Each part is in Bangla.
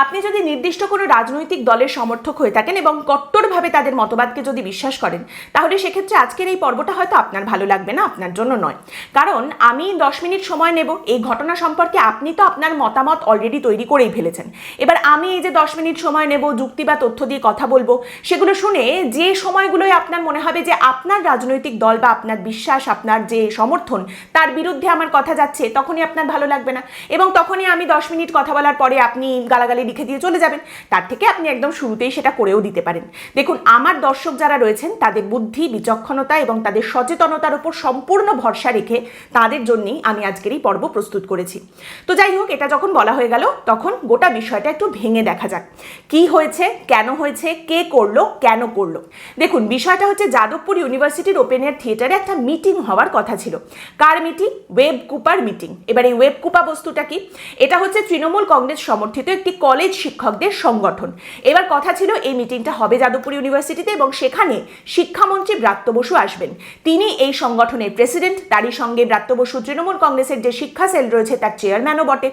আপনি যদি নির্দিষ্ট কোনো রাজনৈতিক দলের সমর্থক হয়ে থাকেন এবং কট্টরভাবে তাদের মতবাদকে যদি বিশ্বাস করেন, তাহলে সেক্ষেত্রে আজকের এই পর্বটা হয়তো আপনার ভালো লাগবে না, আপনার জন্য নয়। কারণ আমি দশ মিনিট সময় নেব, এই ঘটনা সম্পর্কে আপনি তো আপনার মতামত অলরেডি তৈরি করেই ফেলেছেন। এবার আমি এই যে দশ মিনিট সময় নেব, যুক্তি বা তথ্য দিয়ে কথা বলব, সেগুলো শুনে যে সময়গুলোই আপনার মনে হবে যে আপনার রাজনৈতিক দল বা আপনার বিশ্বাস, আপনার যে সমর্থন, তার বিরুদ্ধে আমার কথা যাচ্ছে, তখনই আপনার ভালো লাগবে না। এবং তখনই আমি দশ মিনিট কথা বলার পরে আপনি গালাগালি লিখে দিয়ে চলে যাবেন। তার থেকে আপনি একদম শুরুতেই সেটা করেও দিতে পারেন। দেখুন, আমার দর্শক যারা রয়েছেন, তাদের বুদ্ধি, বিচক্ষণতা এবং তাদের সচেতনতার উপর সম্পূর্ণ ভরসা রেখে তাদের জন্যই আমি আজকের এই পর্ব প্রস্তুত করেছি। তো যাই হোক, এটা যখন বলা হয়ে গেল, তখন গোটা বিষয়টা একটু ভেঙে দেখা যাক। কি হয়েছে, কেন হয়েছে, কে করল, কেন করল? দেখুন, বিষয়টা হচ্ছে যাদবপুর ইউনিভার্সিটির ওপেন এয়ার থিয়েটারে একটা মিটিং হওয়ার কথা ছিল। কার মিটিং ওয়েব কুপার মিটিং এবার এই ওয়েব কুপা বস্তুটা কি? এটা হচ্ছে তৃণমূল কংগ্রেস সমর্থিত একটি কলেজ শিক্ষকদের সংগঠন। এবার কথা ছিল এই মিটিংটা হবে যাদবপুর ইউনিভার্সিটিতে এবং সেখানে শিক্ষামন্ত্রী ব্রাত্য বসু আসবেন। তিনি এই সংগঠনের প্রেসিডেন্ট তারই সঙ্গে ব্রাত্য বসু তৃণমূল কংগ্রেসের যে শিক্ষা সেল রয়েছে তার চেয়ারম্যানও বটে।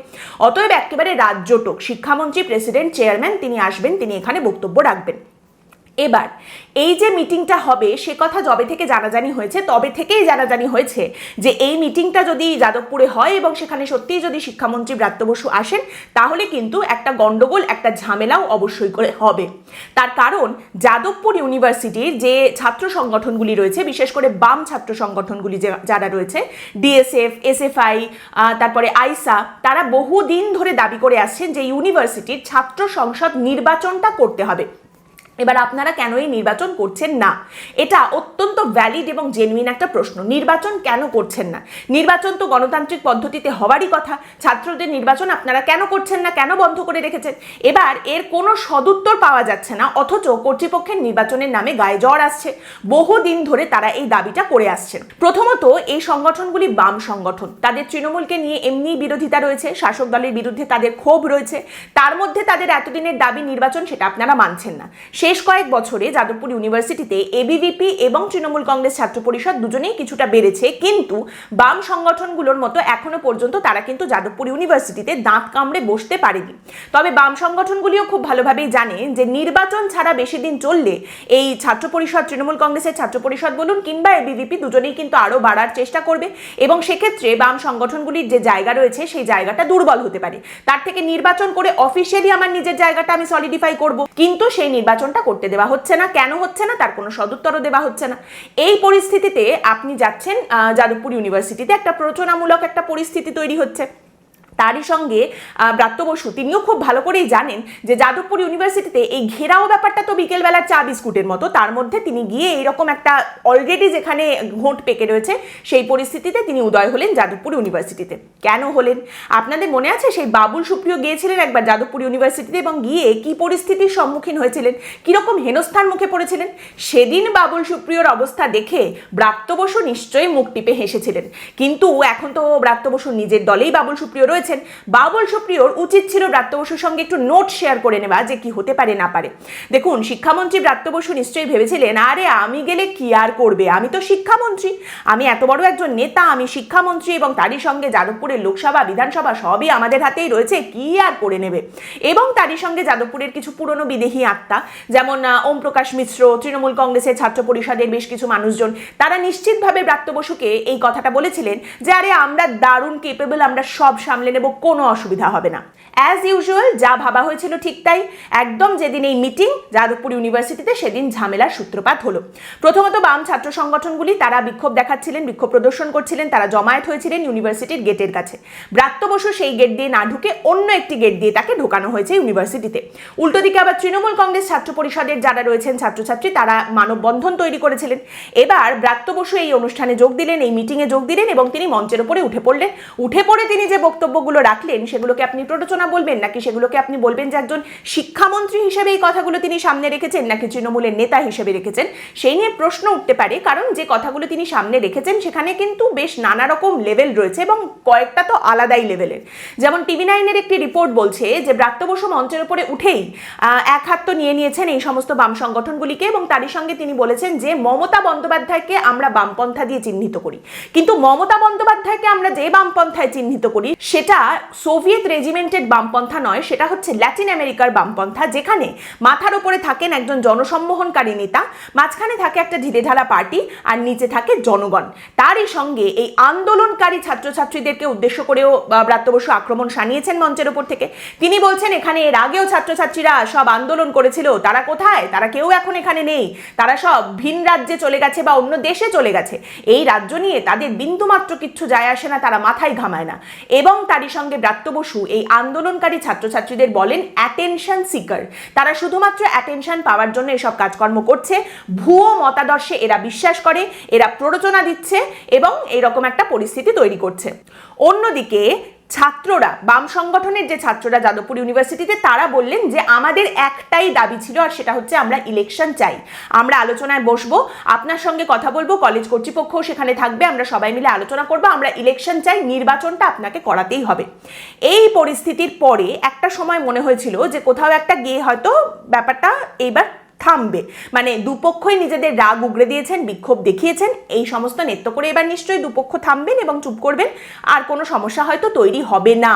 অতএব একেবারে রাজ্যটক শিক্ষামন্ত্রী প্রেসিডেন্ট চেয়ারম্যান তিনি আসবেন, তিনি এখানে বক্তব্য রাখবেন। এবার, এই যে মিটিংটা হবে, সে কথা যবে থেকে জানাজানি হয়েছে, তবে থেকেই জানাজানি হয়েছে যে এই মিটিংটা যদি যাদবপুরে হয় এবং সেখানে সত্যিই যদি শিক্ষামন্ত্রী ব্রাত্য বসু আসেন, তাহলে কিন্তু একটা গন্ডগোল একটা ঝামেলাও অবশ্যই করে হবে। তার কারণ, যাদবপুর ইউনিভার্সিটির যে ছাত্র সংগঠনগুলি রয়েছে, বিশেষ করে বাম ছাত্র সংগঠনগুলি যে- যারা রয়েছে, ডিএসএফ, এসএফআই তারপরে আইসা, তারা বহুদিন ধরে দাবি করে আসছেন যে ইউনিভার্সিটির ছাত্র সংসদ নির্বাচনটা করতে হবে। এবার আপনারা কেন এই নির্বাচন করছেন না? এটা অত্যন্ত ভ্যালিড এবং জেনুইন একটা প্রশ্ন। নির্বাচন কেন করছেন না? নির্বাচন তো গণতান্ত্রিক পদ্ধতিতে হওয়ারই কথা। ছাত্রদের নির্বাচন আপনারা কেন করছেন না? কেন বন্ধ করে রেখেছেন? এবার এর কোনো সদুত্তর পাওয়া যাচ্ছে না, অথচ কর্তৃপক্ষের নির্বাচনের নামে গায়ে জ্বর আসছে। বহুদিন ধরে তারা এই দাবিটা করে আসছেন। প্রথমত, এই সংগঠনগুলি বাম সংগঠন। তাদের তৃণমূলকে নিয়ে এমনি বিরোধিতা রয়েছে। শাসক দলের বিরুদ্ধে তাদের ক্ষোভ রয়েছে। তার মধ্যে তাদের এতদিনের দাবি নির্বাচন, সেটা আপনারা মানছেন না। শেষ কয়েক বছরে যাদবপুর ইউনিভার্সিটিতে এবিভিপি এবং তৃণমূল কংগ্রেস ছাত্র পরিষদ দুজনেই কিছুটা বেড়েছে, কিন্তু বাম সংগঠনগুলোর মতো এখনও পর্যন্ত তারা কিন্তু যাদবপুর ইউনিভার্সিটিতে দাঁত কামড়ে বসতে পারেনি। তবে বাম সংগঠনগুলিও খুব ভালোভাবেই জানে যে নির্বাচন ছাড়া বেশি দিন চললে এই ছাত্র পরিষদ, তৃণমূল কংগ্রেসের ছাত্র পরিষদ বলুন কিংবা এবিভিপি দুজনেই কিন্তু আরও বাড়ার চেষ্টা করবে এবং সেক্ষেত্রে বাম সংগঠনগুলির যে জায়গা রয়েছে সেই জায়গাটা দুর্বল হতে পারে। তার থেকে নির্বাচন করে অফিসিয়ালি আমার নিজের জায়গাটা আমি সলিডিফাই করব। কিন্তু সেই নির্বাচনটা করতে দেওয়া হচ্ছে না, কেন হচ্ছে না, তার কোনো সদুত্তরও দেওয়া হচ্ছে না। এই পরিস্থিতিতে আপনি যাচ্ছেন যাদবপুর ইউনিভার্সিটিতে একটা প্রচনামূলক একটা পরিস্থিতি তৈরি হচ্ছে। তারই সঙ্গে ব্রাত্য বসু, তিনিও খুব ভালো করেই জানেন যে যাদবপুর ইউনিভার্সিটিতে এই ঘেরাও ব্যাপারটা তো বিকেলবেলার চা বিস্কুটের মতো। তার মধ্যে তিনি গিয়ে এইরকম একটা অলরেডি যেখানে ঘোট পেকে রয়েছে, সেই পরিস্থিতিতে তিনি উদয় হলেন যাদবপুর ইউনিভার্সিটিতে। কেন হলেন? আপনাদের মনে আছে সেই বাবুল সুপ্রিয় গিয়েছিলেন একবার যাদবপুর ইউনিভার্সিটিতে এবং গিয়ে কি পরিস্থিতির সম্মুখীন হয়েছিলেন? কীরকম হেনস্থার মুখে পড়েছিলেন? সেদিন বাবুল সুপ্রিয়র অবস্থা দেখে ব্রাত্য বসু নিশ্চয়ই মুখ টিপে হেসেছিলেন। কিন্তু এখন তো ব্রাত্য বসুর নিজের দলেই বাবুল সুপ্রিয় রয়েছেন বাবুল সুপ্রিয়র উচিত ছিল ব্রাত্য বসুর সঙ্গে একটু নোট শেয়ার করে নেওয়া, যে কি হতে পারে, না পারে। দেখুন, শিক্ষামন্ত্রী ব্রাত্য বসু নিশ্চয়ই ভেবেছিলেন, আরে আমি গেলে কি আর করবে? আমি তো শিক্ষামন্ত্রী। আমি এত বড় একজন নেতা, আমি শিক্ষামন্ত্রী এবং তারই সঙ্গে যাদবপুরের লোকসভা, বিধানসভা সবই আমাদের হাতেই রয়েছে, কি আর করে নেবে? এবং তারই সঙ্গে যাদবপুরের কিছু পুরনো বিদেহী আত্মা, যেমন ওম প্রকাশ মিশ্র, তৃণমূল কংগ্রেসের ছাত্র পরিষদের বেশ কিছু মানুষজন, তারা নিশ্চিতভাবে ব্রাত্য বসুকে এই কথাটা বলেছিলেন, যে আরে আমরা দারুণ কেপেবল আমরা সব সামলে নেব, কোনো অসুবিধা হবে না। অ্যাজ ইউজুয়াল যা ভাবা হয়েছিল ঠিক তাই। একদম যেদিন এই মিটিং যাদবপুর ইউনিভার্সিটিতে সেদিন ঝামেলার সূত্রপাত হলো। প্রথমত বাম ছাত্র সংগঠনগুলি, তারা বিক্ষোভ দেখাচ্ছিলেন, বিক্ষোভ প্রদর্শন করছিলেন, তারা জমায়েত হয়েছিলেন ইউনিভার্সিটির গেটের কাছে। ব্রাত্য বসু সেই গেট দিয়ে না ঢুকে অন্য একটি গেট দিয়ে তাকে ঢোকানো হয়েছে ইউনিভার্সিটিতে। উল্টো দিকে আবার তৃণমূল কংগ্রেস ছাত্র পরিষদের যারা রয়েছেন ছাত্রছাত্রী, তারা মানববন্ধন তৈরি করেছিলেন। এবার ব্রাত্য বসু এই অনুষ্ঠানে যোগ দিলেন, এই মিটিংয়ে যোগ দিলেন এবং তিনি মঞ্চের উপরে উঠে পড়লেন। উঠে পড়ে তিনি যে বক্তব্যগুলো রাখলেন, সেগুলোকে আপনি প্ররোচনা বলবেন নাকি সেগুলোকে আপনি বলবেন যে একজন শিক্ষামন্ত্রী হিসেবে এই কথাগুলো তিনি সামনে রেখেছেন নাকি তৃণমূলের নেতা হিসেবে রেখেছেন? সেই নিয়ে প্রশ্ন উঠতে পারে, কারণ যে কথাগুলো তিনি সামনে রেখেছেন সেখানে কিন্তু বেশ নানা রকম লেভেল রয়েছে এবং কয়েকটা তো আলাদাই লেভেলের যেমন টিভি নাইনের একটি রিপোর্ট বলছে যে ব্রাত্য বসু মঞ্চের উপরে উঠেই এক হাত তো নিয়ে নিয়েছেন এই সমস্ত বাম সংগঠনগুলিকে এবং তারই সঙ্গে তিনি বলেছেন যে মমতা বন্দ্যোপাধ্যায়কে আমরা বামপন্থা দিয়ে চিহ্নিত করি। কিন্তু মমতা বন্দ্যোপাধ্যায়কে আমরা যে বামপন্থায় চিহ্নিত করি, সেটা যেটা সোভিয়েত রেজিমেন্টেড বামপন্থা নয়, সেটা হচ্ছে ল্যাটিন আমেরিকার বামপন্থা, যেখানে মাথার উপরে থাকেন একজন জনসম্মোহনকারী নেতা, মাঝখানে থাকে একটা ঢিলেঢালা পার্টি আর নিচে থাকে জনগণ। তারই সঙ্গে এই আন্দোলনকারী ছাত্রছাত্রীদেরকে উদ্দেশ্য করেও ব্রাত্য আক্রমণ সানিয়েছেন মঞ্চের উপর থেকে। তিনি বলছেন, এখানে এর আগেও ছাত্রছাত্রীরা সব আন্দোলন করেছিল, তারা কোথায়? তারা কেউ এখন এখানে নেই। তারা সব ভিন রাজ্যে চলে গেছে বা অন্য দেশে চলে গেছে। এই রাজ্য নিয়ে তাদের বিন্দুমাত্র কিচ্ছু যায় আসে না, তারা মাথায় ঘামায় না। এবং তারই সঙ্গে ব্রাত্য বসু এই আন্দোলনকারী ছাত্রছাত্রীদের বলেন অ্যাটেনশন সিকার তারা শুধুমাত্র অ্যাটেনশন পাওয়ার জন্য এসব কাজকর্ম করছে। ভুয়ো মতাদর্শে এরা বিশ্বাস করে, এরা প্ররোচনা দিচ্ছে এবং এরকম একটা পরিস্থিতি তৈরি করছে। অন্যদিকে ছাত্ররা, বাম সংগঠনের যে ছাত্ররা যাদবপুর ইউনিভার্সিটিতে, তারা বললেন যে আমাদের একটাই দাবি ছিল, আর সেটা হচ্ছে আমরা ইলেকশন চাই। আমরা আলোচনায় বসবো, আপনার সঙ্গে কথা বলব কলেজ কর্তৃপক্ষও সেখানে থাকবে, আমরা সবাই মিলে আলোচনা করব, আমরা ইলেকশন চাই, নির্বাচনটা আপনাকে করাতেই হবে। এই পরিস্থিতির পরে একটা সময় মনে হয়েছিল যে কোথাও একটা গিয়ে হয়তো ব্যাপারটা এইবার থামবে। মানে দুপক্ষই নিজেদের রাগ উগড়ে দিয়েছেন, বিক্ষোভ দেখিয়েছেন, এই সমস্ত নেত্য করে এবার নিশ্চয়ই দুপক্ষ থামবেন এবং চুপ করবেন, আর কোনো সমস্যা হয়তো তৈরি হবে না।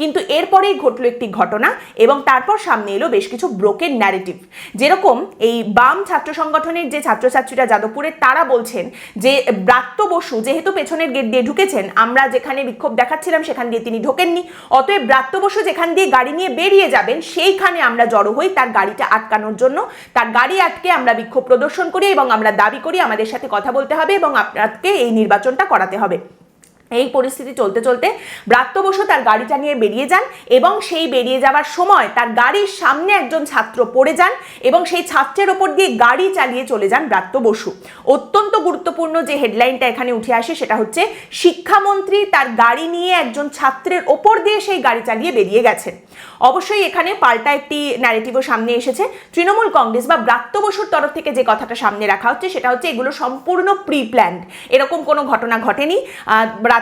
কিন্তু এরপরেই ঘটলো একটি ঘটনা এবং তারপর সামনে এলো বেশ কিছু ব্রোকেন ন্যারেটিভ যেরকম এই বাম ছাত্র সংগঠনের যে ছাত্রছাত্রীরা যাদবপুরের তারা বলছেন যে, ব্রাত্য বসু যেহেতু পেছনের গেট দিয়ে ঢুকেছেন, আমরা যেখানে বিক্ষোভ দেখাচ্ছিলাম সেখান দিয়ে তিনি ঢোকেননি। অতএব ব্রাত্য বসু যেখান দিয়ে গাড়ি নিয়ে বেরিয়ে যাবেন, সেইখানে আমরা জড়ো হই, তার গাড়িটা আটকানোর জন্য, তার গাড়ি আটকে আমরা বিক্ষোভ প্রদর্শন করি এবং আমরা দাবি করি আমাদের সাথে কথা বলতে হবে এবং আপনাকে এই নির্বাচনটা করাতে হবে। এই পরিস্থিতি চলতে চলতে ব্রাত্য বসু তার গাড়িটা নিয়ে বেরিয়ে যান এবং সেই বেরিয়ে যাওয়ার সময় তার গাড়ির সামনে একজন ছাত্র পড়ে যান এবং সেই ছাত্রের ওপর দিয়ে গাড়ি চালিয়ে চলে যান ব্রাত্য বসু। অত্যন্ত গুরুত্বপূর্ণ যে হেডলাইনটা এখানে উঠে আসে সেটা হচ্ছে শিক্ষামন্ত্রী তার গাড়ি নিয়ে একজন ছাত্রের ওপর দিয়ে সেই গাড়ি চালিয়ে বেরিয়ে গেছেন। অবশ্যই এখানে পাল্টা একটি ন্যারেটিভও সামনে এসেছে। তৃণমূল কংগ্রেস বা ব্রাত্য বসুর তরফ থেকে যে কথাটা সামনে রাখা হচ্ছে সেটা হচ্ছে এগুলো সম্পূর্ণ প্রি প্ল্যান্ড এরকম কোনো ঘটনা ঘটেনি।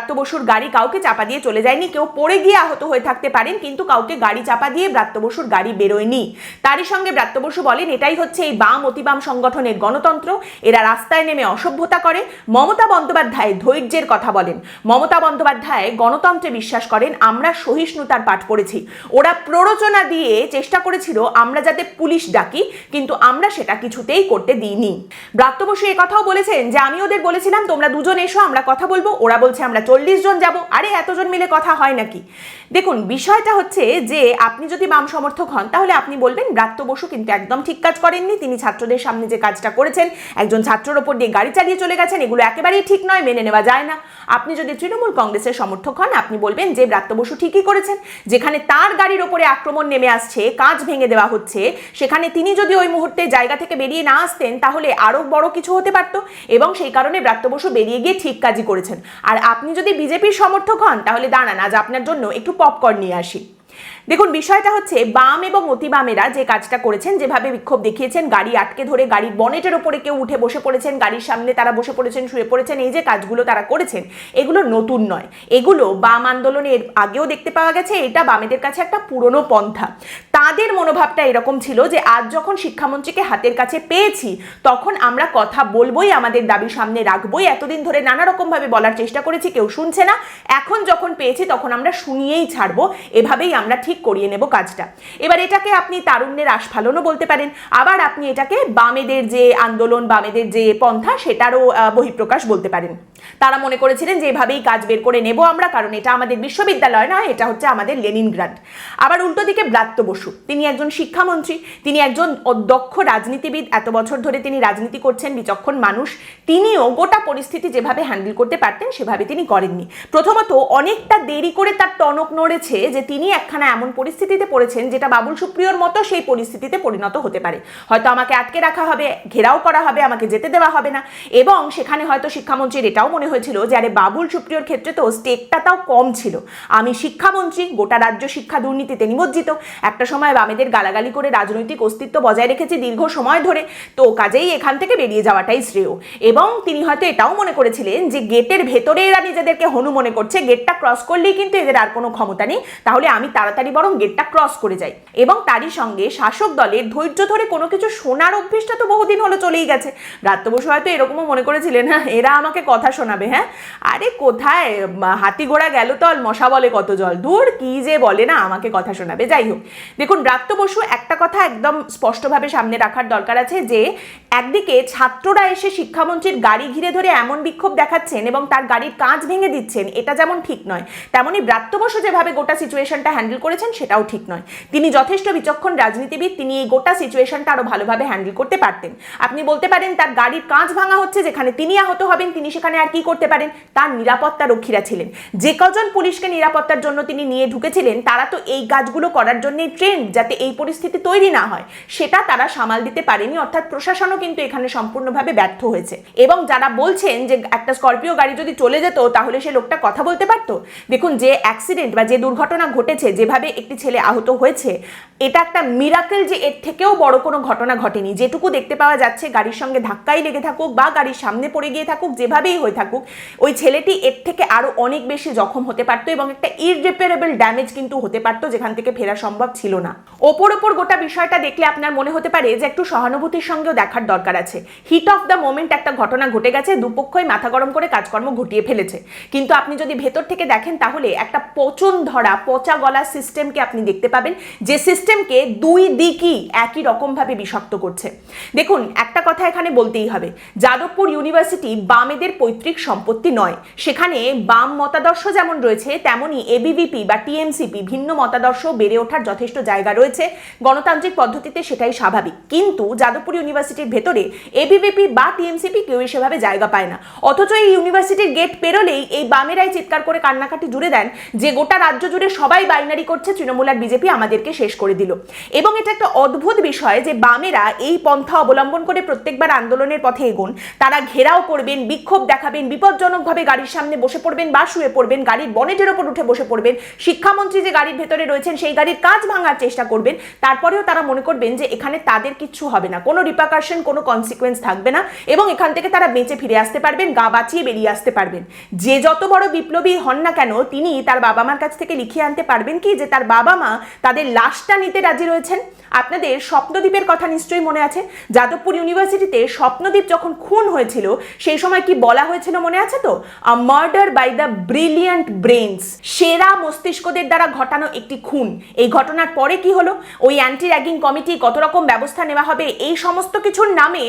ব্রাত্য বসুর গাড়ি কাউকে চাপা দিয়ে চলে যায়নি, কেউ পড়ে গিয়ে আহত হয়ে থাকতে পারেন, কিন্তু কাউকে গাড়ি চাপা দিয়ে ব্রাত্য বসুর গাড়ি বেরোয়নি। তারই সঙ্গে ব্রাত্য বসু বলেন, এটাই হচ্ছে এই বাম অতিবাম সংগঠনের গণতন্ত্র। এরা রাস্তায় নেমে অসভ্যতা করে। মমতা বন্দ্যোপাধ্যায় ধৈর্যের কথা বলেন। মমতা বন্দ্যোপাধ্যায় গণতন্ত্রে বিশ্বাস করেন, আমরা সহিষ্ণুতার পাঠ পড়েছি। ওরা প্ররোচনা দিয়ে চেষ্টা করেছিল, আমরা যাতে পুলিশ ডাকি, কিন্তু আমরা সেটা কিছুতেই করতে দিইনি। ব্রাত্য বসু কথাও বলেছেন যে, আমি ওদের বলেছিলাম, তোমরা দুজন এসো, আমরা কথা বলব, ওরা বলছে, আমরা চল্লিশ জন যাব? আরে, এতজন মিলে কথা হয় নাকি? দেখুন, বিষয়টা হচ্ছে যে আপনি যদি বাম সমর্থক হন, তাহলে আপনি বলবেন, ব্রাত্য বসু কিন্তু একদম ঠিক কাজ করেননি। তিনি ছাত্রদের সামনে যে কাজটা করেছেন, একজন ছাত্রের ওপর দিয়ে গাড়ি চালিয়ে চলে গেছেন, এগুলো একেবারেই ঠিক নয়, মেনে নেওয়া যায় না। আপনি যদি তৃণমূল কংগ্রেসের সমর্থক হন, আপনি বলবেন যে ব্রাত্য বসু ঠিকই করেছেন। যেখানে তার গাড়ির ওপরে আক্রমণ নেমে আসছে কাঁচ ভেঙে দেওয়া হচ্ছে, সেখানে তিনি যদি ওই মুহূর্তে জায়গা থেকে বেরিয়ে না আসতেন, তাহলে আরও বড় কিছু হতে পারতো। এবং সেই কারণে ব্রাত্য বসু বেরিয়ে গিয়ে ঠিক কাজই করেছেন। আর আপনি যদি বিজেপির সমর্থক হন তাহলে দাঁড়ান আজ আপনার জন্য একটু পপকর্ন নিয়ে আসি। দেখুন, বিষয়টা হচ্ছে বাম এবং অতিবামেরা যে কাজটা করেছেন, যেভাবে বিক্ষোভ দেখিয়েছেন, গাড়ি আটকে ধরে গাড়ির বনেটের ওপরে কেউ উঠে বসে পড়েছেন, গাড়ির সামনে তারা বসে পড়েছেন, শুয়ে পড়েছেন, এই যে কাজগুলো তারা করেছেন, এগুলো নতুন নয়। এগুলো বাম আন্দোলনের আগেও দেখতে পাওয়া গেছে, এটা বামেদের কাছে একটা পুরনো পন্থা। তাদের মনোভাবটা এরকম ছিল যে, আজ যখন শিক্ষামন্ত্রীকে হাতের কাছে পেয়েছি, তখন আমরা কথা বলবোই, আমাদের দাবি সামনে রাখবোই, এতদিন ধরে নানা রকমভাবে বলার চেষ্টা করেছি, কেউ শুনছে না, এখন যখন পেয়েছি, তখন আমরা শুনিয়েই ছাড়বো, এভাবেই আমরা ঠিক করিয়ে নেব কাজটা। এবার এটাকে আপনি তারুণ্যের আস্ফালনও বলতে পারেন। আবার আপনি এটাকে বামেদের যে আন্দোলন, বামেদের যে পন্থা, সেটারও বহিঃপ্রকাশ বলতে পারেন। তারা মনে করেছিলেন যে এভাবেই কাজ বের করে নেব আমরা, কারণ এটা আমাদের বিশ্ববিদ্যালয় নয়, এটা হচ্ছে আমাদের লেনিনগ্রাড। আবার উল্টো দিকে ব্রাত্য বসু, তিনি একজন শিক্ষামন্ত্রী, তিনি একজন দক্ষ রাজনীতিবিদ, এত বছর ধরে তিনি রাজনীতি করছেন, বিচক্ষণ মানুষ, তিনিও গোটা পরিস্থিতি যেভাবে হ্যান্ডেল করতে পারতেন, সেভাবে তিনি করেননি। প্রথমত অনেকটা দেরি করে তার টনক নড়েছে যে তিনি একখানা এমন পরিস্থিতিতে পড়েছেন যেটা বাবুল সুপ্রিয়র মতো সেই পরিস্থিতিতে পরিণত হতে পারে। হয়তো আমাকে আটকে রাখা হবে, ঘেরাও করা হবে, আমাকে যেতে দেওয়া হবে না। এবং সেখানে হয়তো শিক্ষামন্ত্রীর এটাও মনে হয়েছিল যে, আরে বাবুল সুপ্রিয়র ক্ষেত্রে তো স্টেকটা তাও কম ছিল। আমি শিক্ষামন্ত্রী, গোটা রাজ্য শিক্ষা দুর্নীতিতে নিমজ্জিত। একটা সময় বামেদের গালাগালি করে রাজনৈতিক অস্তিত্ব বজায় রেখেছি দীর্ঘ সময় ধরে। তো কাজেই এখান থেকে বেরিয়ে যাওয়াটাই শ্রেয়। এবং তিনি হয়তো এটাও মনে করেছিলেন যে, গেটের ভেতরে এরা নিজেদেরকে হনু মনে করছে। গেটটা ক্রস করলেই কিন্তু এদের আর কোনো ক্ষমতা নেই। তাহলে আমি তাড়াতাড়ি বরং গেটটা ক্রস করে যায়। এবং তারই সঙ্গে শাসক দলের ধৈর্য ধরে কোনো কিছু শোনার অভ্যেসটা তো বহুদিন হলো চলেই গেছে। ব্রাত্য বসু হয়তো এরকমও মনে করেছিলেন হ্যাঁ এরা আমাকে কথা শোনাবে হ্যাঁ? আরে কোথায়? হাতি ঘোড়া গেল তল, মশা বলে কত জল। দূর কি যে বলে না আমাকে কথা শোনাবে। যাই হোক, দেখুন ব্রাত্য বসু, একটা কথা একদম স্পষ্টভাবে সামনে রাখার দরকার আছে যে, একদিকে ছাত্ররা এসে শিক্ষামন্ত্রীর গাড়ি ঘিরে ধরে এমন বিক্ষোভ দেখাচ্ছেন এবং তার গাড়ির কাঁচ ভেঙে দিচ্ছেন, এটা যেমন ঠিক নয় তেমনই ব্রাত্য বসু যেভাবে গোটা সিচুয়েশনটা হ্যান্ডেল করেছেন সেটাও ঠিক নয়। তিনি যথেষ্ট বিচক্ষণ রাজনীতিবিদ, তিনি এই গোটা সিচুয়েশনটা আরও ভালোভাবে হ্যান্ডেল করতে পারতেন। আপনি বলতে পারেন তার গাড়ির কাঁচ ভাঙা হচ্ছে, যেখানে তিনি আহত হবেন, তিনি সেখানে আর কি করতে পারেন? তার নিরাপত্তা রক্ষীরা ছিলেন। যে কজন পুলিশকে নিরাপত্তার জন্য তিনি নিয়ে ঢুকেছিলেন, তারা তো এই কাজগুলো করার জন্যই ট্রেন যাতে এই পরিস্থিতি তৈরি না হয়। সেটা তারা সামাল দিতে পারেনি, অর্থাৎ প্রশাসনও কিন্তু এখানে সম্পূর্ণভাবে ব্যর্থ হয়েছে। এবং যারা বলছেন যে একটা স্করপিও গাড়ি যদি চলে যেত, তাহলে সে লোকটা কথা বলতে পারতো? দেখুন, যে অ্যাক্সিডেন্ট বা যে দুর্ঘটনা ঘটেছে, যেভাবে একটি ছেলে আহত হয়েছে। এটা একটা মিরাকেল যে এর থেকেও বড় কোনো ঘটনা ঘটেনি। যেটুকু দেখতে পাওয়া যাচ্ছে, গাড়ির সঙ্গে ধাক্কাই লেগে থাকুক বা গাড়ির সামনে পড়ে গিয়ে থাকুক, যেভাবেই হয়ে থাকুক, ওই ছেলেটি এর থেকে আরও অনেক বেশি জখম হতে পারতো এবং একটা ইররিপেয়ারেবল ড্যামেজ কিন্তু হতে পারতো, যেখান থেকে ফেরা সম্ভব ছিল না। ওপর ওপর গোটা বিষয়টা দেখলে আপনার মনে হতে পারে যে একটু সহানুভূতির সঙ্গেও দেখার দরকার আছে। হিট অফ দ্য মোমেন্ট একটা ঘটনা ঘটে গেছে, দুপক্ষই মাথা গরম করে কাজকর্ম ঘটিয়ে ফেলেছে। কিন্তু আপনি যদি ভেতর থেকে দেখেন, তাহলে একটা পচন ধরা, পচা গলা সিস্টেমকে আপনি দেখতে পাবেন, যে সিস্টেমকে দুই দিকই একই রকমভাবে বিষাক্ত করছে। দেখুন, একটা কথা এখানে বলতেই হবে, যাদবপুর ইউনিভার্সিটি বামেদের পৈতৃক সম্পত্তি নয়। সেখানে বাম মতাদর্শ যেমন রয়েছে, তেমনি এবিভিপি বা টিএমসিপি ভিন্ন মতাদর্শ বেড়ে ওঠার যথেষ্ট জায়গা রয়েছে। গণতান্ত্রিক পদ্ধতিতে সেটাই স্বাভাবিক। কিন্তু যাদবপুর ইউনিভার্সিটির ভেতরে এবিভিপি বা টিএমসিপি কেউই সেভাবে জায়গা পায় না। অথচ এই ইউনিভার্সিটির গেট পেরোলেই এই বামেরাই চিৎকার করে কান্নাকাটি জুড়ে দেন, যে গোটা রাজ্য জুড়ে সবাই বাইনারি করছে তৃণমূল আর বিজেপি আমাদেরকে শেষ করে দিল। এবং এটা একটা অদ্ভুত বিষয় যে বামেরা এই পন্থা অবলম্বন করে প্রত্যেকবার আন্দোলনের পথে এগোন। তারা ঘেরাও করবেন, বিক্ষোভ দেখাবেন, বিপজ্জনকভাবে গাড়ির সামনে বসে পড়বেন বা শুয়ে পড়বেন, গাড়ির বনেটের ওপর উঠে বসে পড়বেন। শিক্ষামন্ত্রী যে গাড়ির ভেতরে রয়েছেন সেই গাড়ির কাজ ভাঙার চেষ্টা করবেন। তারপরেও তারা মনে করবেন যে এখানে তাদের কিচ্ছু হবে না। কোনো রিপাকাশন কোনো কনসিকুয়েন্স থাকবে না এবং এখান থেকে তারা বেঁচে ফিরে আসতে পারবেন, গা বাঁচিয়ে বেরিয়ে আসতে পারবেন। যে যত বড় বিপ্লবী হন না কেন তিনি তার বাবা মার কাছ থেকে লিখিয়ে আনতে পারবেন কি? যে তার বাবা মা তাদের লাশটা নিতে রাজি রয়েছেন। আপনাদের স্বপ্নদ্বীপের কথা নিশ্চয়ই মনে আছে। যাদবপুর ইউনিভার্সিটিতে স্বপ্নদ্বীপ যখন খুন হয়েছিল, সেই সময় কি বলা হয়েছিল মনে আছে তো? A murder by the brilliant brains সেরা মস্তিষ্কদের দ্বারা ঘটানো একটি খুন। এই ঘটনার পরে কি হলো? ওই অ্যান্টি র্যাগিং কমিটি কত রকম ব্যবস্থা নেওয়া হবে? এই সমস্ত কিছুর নামে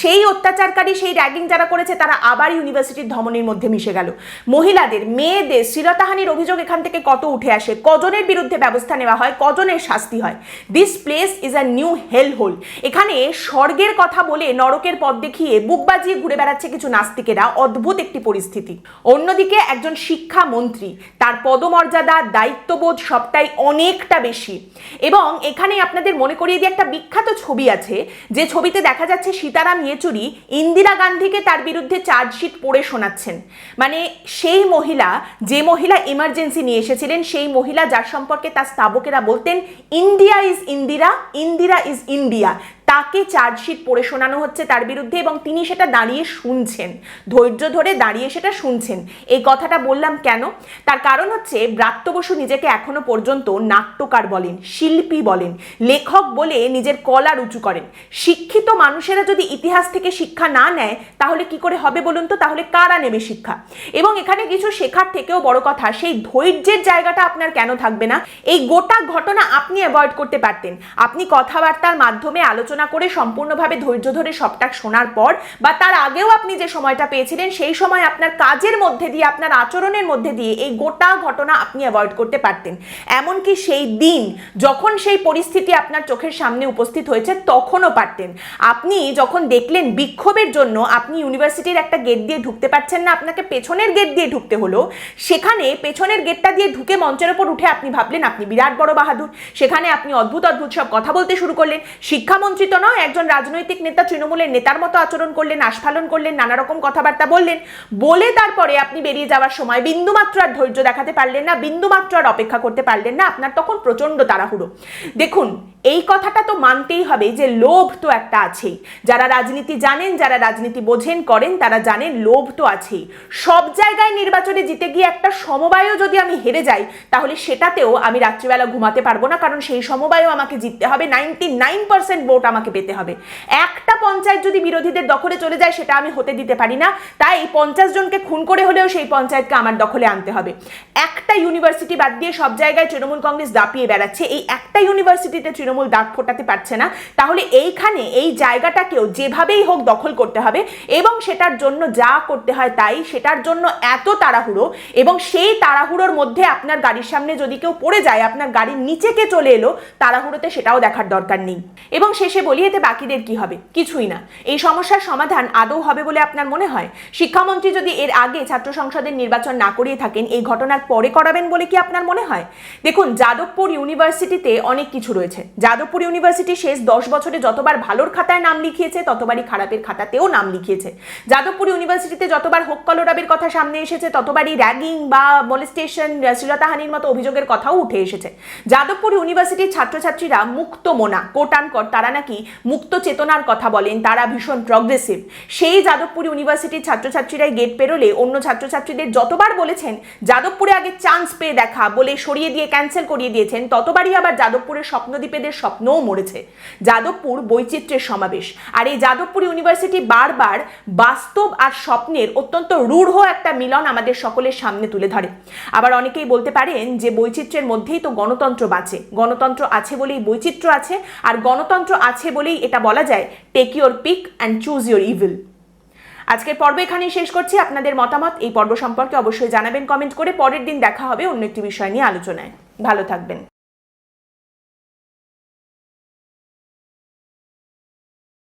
সেই অত্যাচারকারী, সেই র্যাগিং যারা করেছে, তারা আবার ইউনিভার্সিটির ধমনের মধ্যে মিশে গেল। মহিলাদের, মেয়েদের শ্লীলতাহানির অভিযোগ এখান থেকে কত উঠে আসে? কজনের বিরুদ্ধে ব্যবস্থা নেওয়া হয়, কজনের শাস্তি হয়? This place is a new hell hole এখানে স্বর্গের কথা বলে নরকের পথ দেখিয়ে বুক বাজিয়ে ঘুরে বেড়াচ্ছে কিছু নাস্তিকেরা। অদ্ভুত একটি পরিস্থিতি। অন্যদিকে একজন শিক্ষামন্ত্রী, তার পদমর্যাদা, দায়িত্ববোধ সবটাই অনেকটা বেশি। এবং এখানে আপনাদের মনে করিয়ে দিয়ে একটা বিখ্যাত ছবি আছে, যে ছবিতে দেখা যাচ্ছে সীতারাম ইয়েচুরি ইন্দিরা গান্ধীকে তার বিরুদ্ধে চার্জশিট পড়ে শোনাচ্ছেন। মানে সেই মহিলা, যে মহিলা ইমার্জেন্সি নিয়ে এসেছিলেন, সেই মহিলা যার সম্পর্কে তার স্থাবকেরা বলতেন India is Indira Indira is India. তাকে চার্জশিট পড়ে শোনানো হচ্ছে তার বিরুদ্ধে এবং তিনি সেটা দাঁড়িয়ে শুনছেন, ধৈর্য ধরে দাঁড়িয়ে সেটা শুনছেন। এই কথাটা বললাম কেন? তার কারণ হচ্ছে ব্রাত্য বসু নিজেকে এখনও পর্যন্ত নাট্যকার বলেন, শিল্পী বলেন, লেখক বলে নিজের কলার উঁচু করেন। শিক্ষিত মানুষেরা যদি ইতিহাস থেকে শিক্ষা না নেয়, তাহলে কি করে হবে বলুন তো? তাহলে কারা নেবে শিক্ষা? এবং এখানে কিছু শেখার থেকেও বড় কথা, সেই ধৈর্যের জায়গাটা আপনার কেন থাকবে না? এই গোটা ঘটনা আপনি অ্যাভয়েড করতে পারতেন। আপনি কথাবার্তার মাধ্যমে আলোচনা করে সম্পূর্ণভাবে ধৈর্য ধরে সবটা শোনার পর বা তার আগেও আপনি যে সময়টা পেয়েছিলেন, সেই সময় আপনার কাজের মধ্যে দিয়ে, আপনার আচরণের মধ্যে দিয়ে এই গোটা ঘটনা আপনি অ্যাভয়েড করতে পারতেন। এমনকি সেই দিন যখন সেই পরিস্থিতি আপনার চোখের সামনে উপস্থিত হয়েছে, তখনও পারতেন। আপনি যখন দেখলেন বিক্ষোভের জন্য আপনি ইউনিভার্সিটির একটা গেট দিয়ে ঢুকতে পারছেন না, আপনাকে পেছনের গেট দিয়ে ঢুকতে হলো, সেখানে পেছনের গেটটা দিয়ে ঢুকে মঞ্চের ওপর উঠে আপনি ভাবলেন, আপনি বিরাট বড় বাহাদুর। সেখানে আপনি অদ্ভুত অদ্ভুত সব কথা বলতে শুরু করলেন। শিক্ষামন্ত্রী তো নয়। একজন রাজনৈতিক নেতা তৃণমূলের নেতার মতো আচরণ করলেন, আস্ফালন করলেন নানা রকম কথাবার্তা বললেন। বলে তারপরে আপনি বেরিয়ে যাওয়ার সময় বিন্দুমাত্র আর ধৈর্য দেখাতে পারলেন না, বিন্দুমাত্র আর অপেক্ষা করতে পারলেন না। আপনার তখন প্রচণ্ড তাড়াহুড়ো। দেখুন এই কথাটা তো মানতেই হবে যে লোভ তো একটা আছেই। যারা রাজনীতি জানেন, যারা রাজনীতি বোঝেন, করেন, তারা জানেন লোভ তো আছেই। সব জায়গায় নির্বাচনে জিতে গিয়ে একটা সমবায়ও যদি আমি হেরে যাই, তাহলে সেটাতেও আমি রাত্রিবেলা ঘুমাতে পারব না, কারণ সেই সমবায়ও আমাকে জিততে হবে, নাইনটি নাইন পার্সেন্ট ভোট আমাকে পেতে হবে। একটা পঞ্চায়েত যদি বিরোধীদের দখলে চলে যায়, সেটা আমি হতে দিতে পারি না। তাই পঞ্চাশ জনকে খুন করে হলেও সেই পঞ্চায়েতকে আমার দখলে আনতে হবে। একটা ইউনিভার্সিটি বাদ দিয়ে সব জায়গায় তৃণমূল কংগ্রেস দাপিয়ে বেড়াচ্ছে। এই একটা ইউনিভার্সিটিতে তৃণমূল দাগ ফোটাতে পারছে না। তাহলে এইখানে এই জায়গাটাকেও যেভাবেই হোক দখল করতে হবে এবং সেটার জন্য যা করতে হয় তাই, সেটার জন্য এত তাড়াহুড়ো এবং সেই তাড়াহুড়োর মধ্যে আপনার গাড়ির সামনে যদি কেউ পড়ে যায়, আপনার গাড়ির নিচে কে চলে এলো, তাড়াহুড়োতে সেটাও দেখার দরকার নেই। এবং শেষে বলি, এতে বাকিদের কি হবে? কিছুই না। এই সমস্যার সমাধান আদৌ হবে বলে আপনার মনে হয়? শিক্ষামন্ত্রী যদি এর আগে ছাত্র সংসদের নির্বাচন না করিয়ে থাকেন, এই ঘটনার পরে করাবেন বলে কি আপনার মনে হয়? দেখুন, যাদবপুর ইউনিভার্সিটিতে অনেক কিছু রয়েছে। যাদবপুর ইউনিভার্সিটি শেষ দশ বছরে যতবার ভালোর খাতায় নাম লিখিয়েছে, ততবারই খারাপের খাতাতেও নাম লিখিয়েছে। যাদবপুর ইউনিভার্সিটিতে যতবার হোক কলরাবের কথা সামনে এসেছে, ততবারই র্যাগিং বা মলেস্টেশন শ্লীলতাহানির মতো অভিযোগের কথাও উঠে এসেছে। যাদবপুর ইউনিভার্সিটির ছাত্রছাত্রীরা মুক্ত মোনা কোটানকর তারা নাকি মুক্ত চেতনার কথা বলেন, তারা ভীষণ প্রগ্রেসিভ সেই যাদবপুর ইউনিভার্সিটির ছাত্রছাত্রীরাই গেট পেরোলে অন্য ছাত্রছাত্রীদের যতবার বলেছেন, যাদবপুরে আগে চান্স পেয়ে দেখা, বলে সরিয়ে দিয়ে ক্যান্সেল করিয়ে দিয়েছেন, ততবারই আবার যাদবপুরের স্বপ্নদ্বীপেদের স্বপ্নও মরেছে। যাদবপুর বৈচিত্র্যের সমাবেশ। আর এই যাদবপুর ইউনিভার্সিটি বারবার বাস্তব আর স্বপ্নের অত্যন্ত রূঢ় একটা মিলন আমাদের সকলের সামনে তুলে ধরে। আবার অনেকেই বলতে পারেন যে বৈচিত্র্যের মধ্যেই তো গণতন্ত্র বাঁচে। গণতন্ত্র আছে বলেই বৈচিত্র্য আছে, আর গণতন্ত্র আছে বলেই এটা বলা যায় take your pick and choose your evil আজকের পর্ব এখানেই শেষ করছি। আপনাদের মতামত এই পর্ব সম্পর্কে অবশ্যই জানাবেন কমেন্ট করে। পরের দিন দেখা হবে অন্য একটি বিষয় নিয়ে আলোচনায়। ভালো থাকবেন।